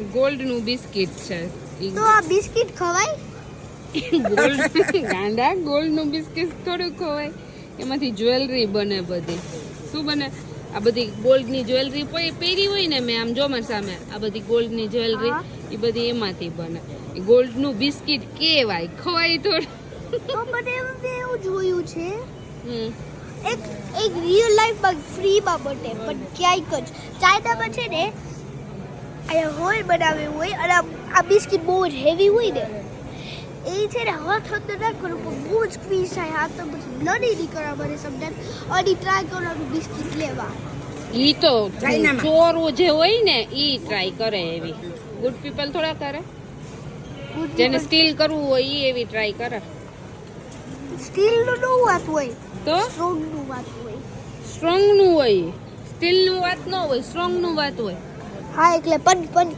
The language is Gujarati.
ગોલ્ડનું બિસ્કિટ છે. તો આ બિસ્કિટ ખવાય? ગોલ્ડ ગાંડા ગોલ્ડનું બિસ્કિટ થોડું ખવાય. એમાંથી જ્વેલરી બને બધી. શું બને? આ બધી ગોલ્ડની જ્વેલરી પહેરી હોય ને મેં આમ જો મારી સામે આ બધી ગોલ્ડની જ્વેલરી એ બધી એમાંથી બને. ગોલ્ડનું બિસ્કિટ કેવાય ખવાય થોડું. મેં એવું જોયું છે. એક એક રિયલ લાઈફમાં ફ્રીમાં બને પણ ક્યાંક જ ચાઇનામાં છે ને અહીંયા હોલ બનાવ્યું હોય અને આ- બિસ્કિટ બહુ જ હેવી હોય ને. એ છે ને હાથ અંદર નાખવાનું પણ બહુ જ ક્વીઝ થાય. હાથ તો પછી બ્લડી નીકળવા મને સમજાય અને ટ્રાય કરવાનું બિસ્કિટ લેવા. ઈ તો ચોરો જે હોય ને ઈ ટ્રાય કરે એવી. ગુડ પીપલ થોડા કરે. જેને સ્ટીલ કરવું હોય ઈ એવી ટ્રાય કરે. સ્ટીલનું નો વાત હોય. તો? સ્ટ્રોંગનું વાત હોય. સ્ટ્રોંગનું હોય. સ્ટીલનું વાત ન હોય સ્ટ્રોંગનું વાત હોય. હા એટલે પંચ પંચ